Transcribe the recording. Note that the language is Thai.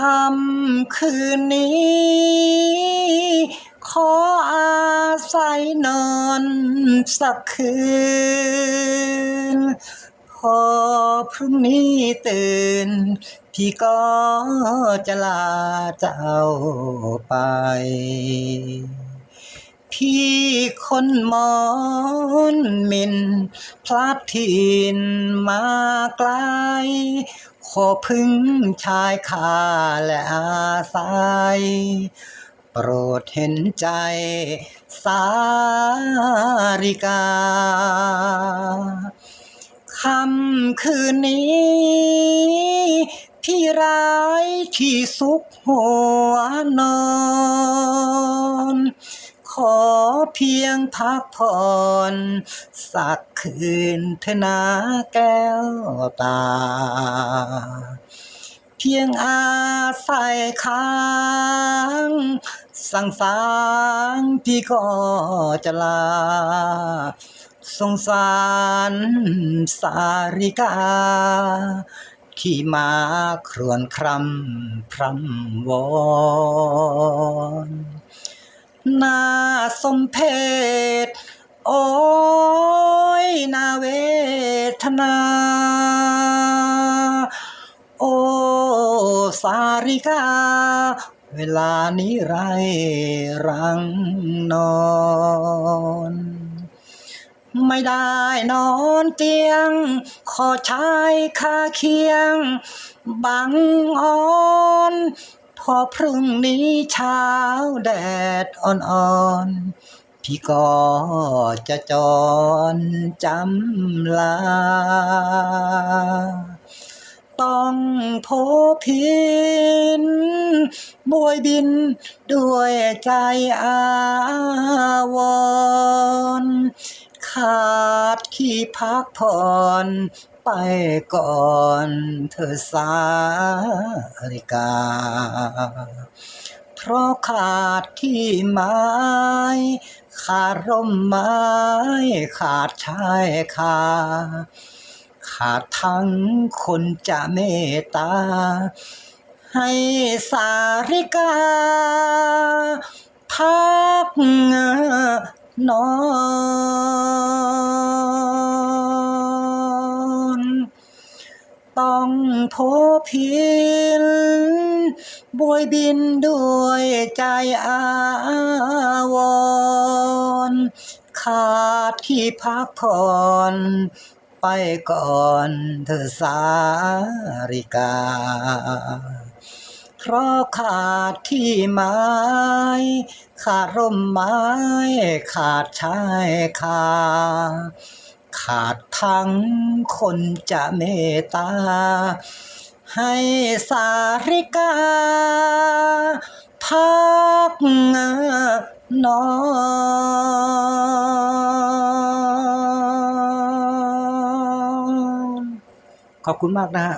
ค่ำคืนนี้ ขออาศัยนอนสักคืน พอพรุ่งนี้ตื่น พี่ก็จะลาเจ้าไป พี่คนมอนมิน พลัดถิ่นมาไกล ขอพึ่งชายคาและอาศัยโปรดเห็นใจ สาริกาค่ำคืนนี้ พี่ร้ายที่สุขหัวน พียงพักผ่อนสักคืนเถอนาแก้วตา เพียงอาศัยค้างสั่งสางพี่ก็จะลา สงสารสาริกาที่มาครวนครำพรำวอน นาสมเพชโอ้ยนาเวทนา โอ้สาริกา เวลานี้ไรรังนอน ไม่ได้นอนเตียง ขอชายคาเคียง บังอ่อน พอพรุ่งนี้เช้าแดดอ่อนๆ พี่ก็จะจรจำลา ต้องโพพินบวยบินด้วยใจอาวรขาดที่พักผ่อน ไปก่อนเธอสาริกา เพราะขาดที่ไม้ ขาดร่มไม้ ขาดชายคาขาดทั้งคนจะเมตตา ให้สาริกา พักนอน ต้องโพพินบวยบินด้วยใจอาวรขาดที่พักผ่อนไปก่อนเธอสาริกา เพราะขาดที่ไม้ ขาดร่มไม้ ขาดชายคา ขาดทั้งคนจะเมตตา ให้สาริกา พักนอนขอบคุณมากนะฮะ